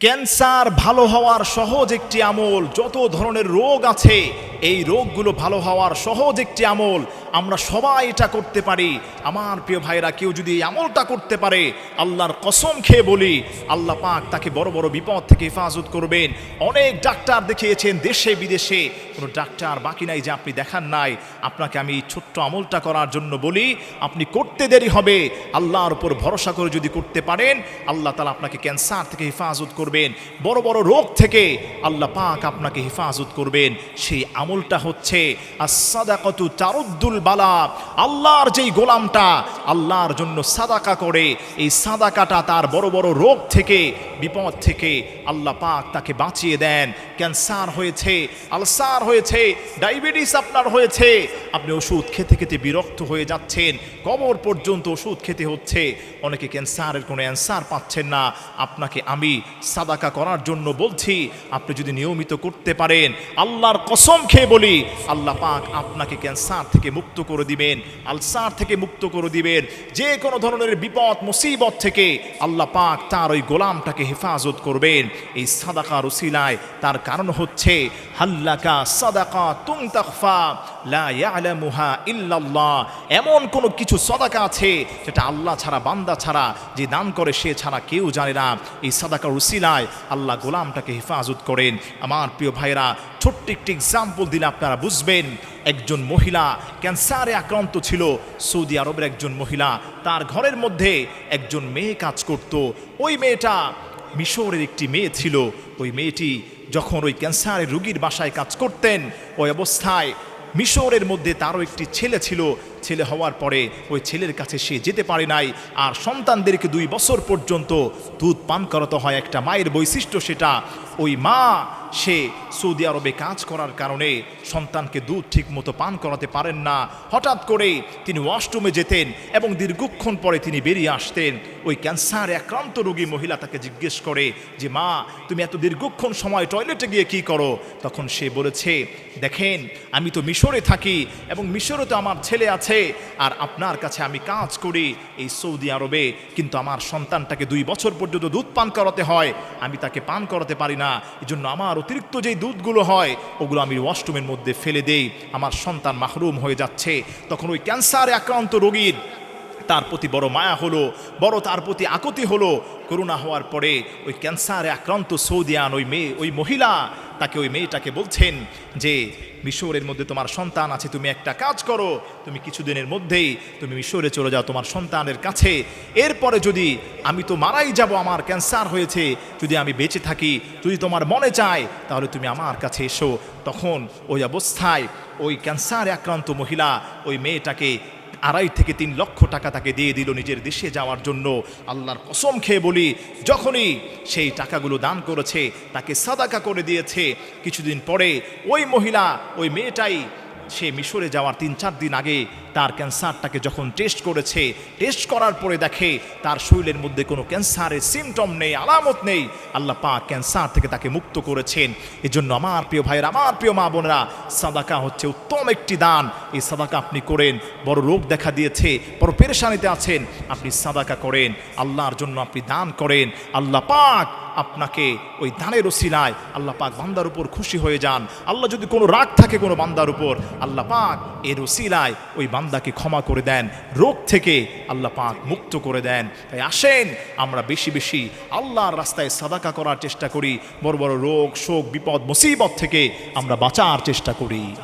Cancer ভালো হওয়ার সহজ একটি আমল, যত ধরনের রোগ আছে, এই রোগগুলো ভালো হওয়ার সহজ একটি আমল। আমরা সবাই এটা করতে পারি। আমার প্রিয় ভাইরা কেউ যদি এই আমলটা করতে পারে, আল্লাহর কসম খেয়ে বলি, আল্লাহ পাক তাকে বড় বড় বিপদ থেকে হেফাজত করবেন। অনেক ডাক্তার দেখিয়েছেন, দেশে বিদেশে। কোনো ডাক্তার বাকি নাই যে আপনি দেখান নাই। আপনাকে আমি ছোট্ট আমলটা করার জন্য বলি, আপনি করতে দেরি হবে। আল্লাহর উপর ভরসা করে যদি করতে পারেন, আল্লাহ তালা আপনাকে ক্যান্সার থেকে হেফাজত করবেন বড় বড় রোগ থেকে আল্লাহ পাক আপনাকে হেফাজত করবেন। সেই আমলটা হচ্ছে আসাদাকতু চারুদ্দুল বালা। আল্লাহর যেই গোলামটা, আল্লাহর জন্য সাদাকা করে। এই সাদাকাটা তার বড় বড় রোগ থেকে, বিপদ থেকে আল্লাহ পাক তাকে বাঁচিয়ে দেন। ক্যান্সার হয়েছে, আলসার হয়েছে, ডায়াবেটিস আপনার হয়েছে, আপনি ওষুধ খেতে খেতে বিরক্ত হয়ে যাচ্ছেন, কবর পর্যন্ত ওষুধ খেতে হচ্ছে, অনেকে ক্যান্সারের কোনো অ্যান্সার পাচ্ছেন না, আপনাকে আমি সাদাকা করার জন্য বলছি, আপনি যদি নিয়মিত করতে পারেন, আল্লাহর কসম খেয়ে বলি, আল্লাহ পাক আপনাকে ক্যান্সার থেকে মুক্ত করে দিবেন, আলসার থেকে মুক্ত করে দিবেন, যে কোনো ধরনের বিপদ, মুসিবত থেকে আল্লাহ পাক তার ওই গোলামটাকে হেফাজত করবেন, এই সাদাকা রসিলায় তার কারণ হচ্ছে, হাল্লাকা সাদাকা তুং তাকফা লা ইয়ালামুহা ইল্লাল্লাহ। এমন কোনো কিছু সদাকা আছে, যেটা আল্লাহ ছাড়া, বান্দা ছাড়া যে দান করে, সে ছাড়া কেউ জানে না। এই সাদাকা রসিলায় আল্লাহ গোলামটাকে হেফাজত করেন। আমার প্রিয় ভাইরা ছোট্ট একটি এক্সাম্পল দিলে আপনারা বুঝবেন। একজন মহিলা ক্যান্সারে আক্রান্ত ছিল, সৌদি আরবের একজন মহিলা। তার ঘরের মধ্যে একজন মেয়ে কাজ করত। ওই মেয়েটা মিশরের একটি মেয়ে ছিল। ওই মেয়েটি যখন ওই ক্যান্সারের রুগীর বাসায় কাজ করতেন, ওই অবস্থায় মিশরের মধ্যে তারও একটি ছেলে ছিল। ছেলে হওয়ার পরে ওই ছেলের কাছে সে যেতে পারে নাই। আর সন্তানদেরকে দুই বছর পর্যন্ত দুধ পান করাতে হয়। একটা মায়ের বৈশিষ্ট্য সেটা, ওই মা সে সৌদি আরবে কাজ করার কারণে সন্তানকে দুধ ঠিক মতো পান করাতে পারেন না। হঠাৎ করে তিনি ওয়াশরুমে যেতেন এবং দীর্ঘক্ষণ পরে তিনি বেরিয়ে আসতেন। ওই ক্যান্সারে আক্রান্ত রোগী মহিলা তাকে জিজ্ঞেস করে যে, মা, তুমি এত দীর্ঘক্ষণ সময় টয়লেটে গিয়ে কি করো? তখন সে বলেছে, দেখেন, আমি তো মিশরে থাকি এবং মিশরে তো আমার ছেলে আছে আর আপনার কাছে আমি কাজ করি এই সৌদি আরবে। কিন্তু আমার সন্তানটাকে দুই বছর পর্যন্ত দুধ পান করাতে হয়। আমি তাকে পান করাতে পারি না। এই জন্য আমার অতিরিক্ত যেই দুধগুলো হয়, ওগুলো আমি ওয়াশরুমের মধ্যে ফেলে দেই। আমার সন্তান মাহরুম হয়ে যাচ্ছে। তখন ওই ক্যান্সারে আক্রান্ত রোগীর তার প্রতি বড় মায়া হলো, বড় তার প্রতি আকতি হলো। করোনা হওয়ার পরে ওই ক্যান্সারে আক্রান্ত সৌদিয়ান, ওই মেয়ে, ওই মহিলা তাকে ওই মেয়েটাকে বলছেন যে, মিশরের মধ্যে তোমার সন্তান আছে, তুমি একটা কাজ করো। তুমি কিছুদিনের মধ্যেই তুমি মিশরে চলে যাও তোমার সন্তানের কাছে। এরপরে যদি আমি তো মারাই যাব, আমার ক্যান্সার হয়েছে, যদি আমি বেঁচে থাকি, যদি তোমার মনে চায়, তাহলে তুমি আমার কাছে এসো। তখন ওই অবস্থায় ওই ক্যান্সারে আক্রান্ত মহিলা ওই মেয়েটাকে আড়াই থেকে তিন লক্ষ টাকা তাকে দিয়ে দিল নিজের দেশে যাওয়ার জন্য। আল্লাহর কসম খেয়ে বলি, যখনই সেই টাকাগুলো দান করেছে, তাকে সাদাকা করে দিয়েছে। কিছুদিন পরে ওই মহিলা, ওই মেয়েটাই সে মিশরে যাওয়ার তিন চার দিন আগে তার ক্যান্সারটাকে যখন টেস্ট করেছে টেস্ট করার পরে দেখে তার শরীরের মধ্যে কোনো ক্যান্সারের সিমটম নেই, আলামত নেই। আল্লাহ পাক ক্যান্সার থেকে তাকে মুক্ত করেছেন। এজন্য আমার প্রিয় ভাইয়ের, আমার প্রিয় মা বোনেরা, সাদাকা হচ্ছে উত্তম একটি দান। এই সাদাকা আপনি করেন, বড় রোগ দেখা দিয়েছে, বড় পেরেশানিতে আছেন, আপনি সাদাকা করেন, আল্লাহর জন্য আপনি দান করেন। আল্লাহ পাক আপনাকে ওই দানের ওসিলায় আল্লাহ পাক বান্দার উপর খুশি হয়ে যান। আল্লাহ যদি কোনো রাগ থাকে কোনো বান্দার উপর, আল্লাহ পাক এর ওসিলায় ওই বান্দাকে ক্ষমা করে দেন, রোগ থেকে আল্লাহ পাক মুক্ত করে দেন। তাই আসেন, আমরা বেশি বেশি আল্লাহর রাস্তায় সাদাকা করার চেষ্টা করি, বড় বড় রোগ, শোক, বিপদ, মুসিবত থেকে আমরা বাঁচার চেষ্টা করি।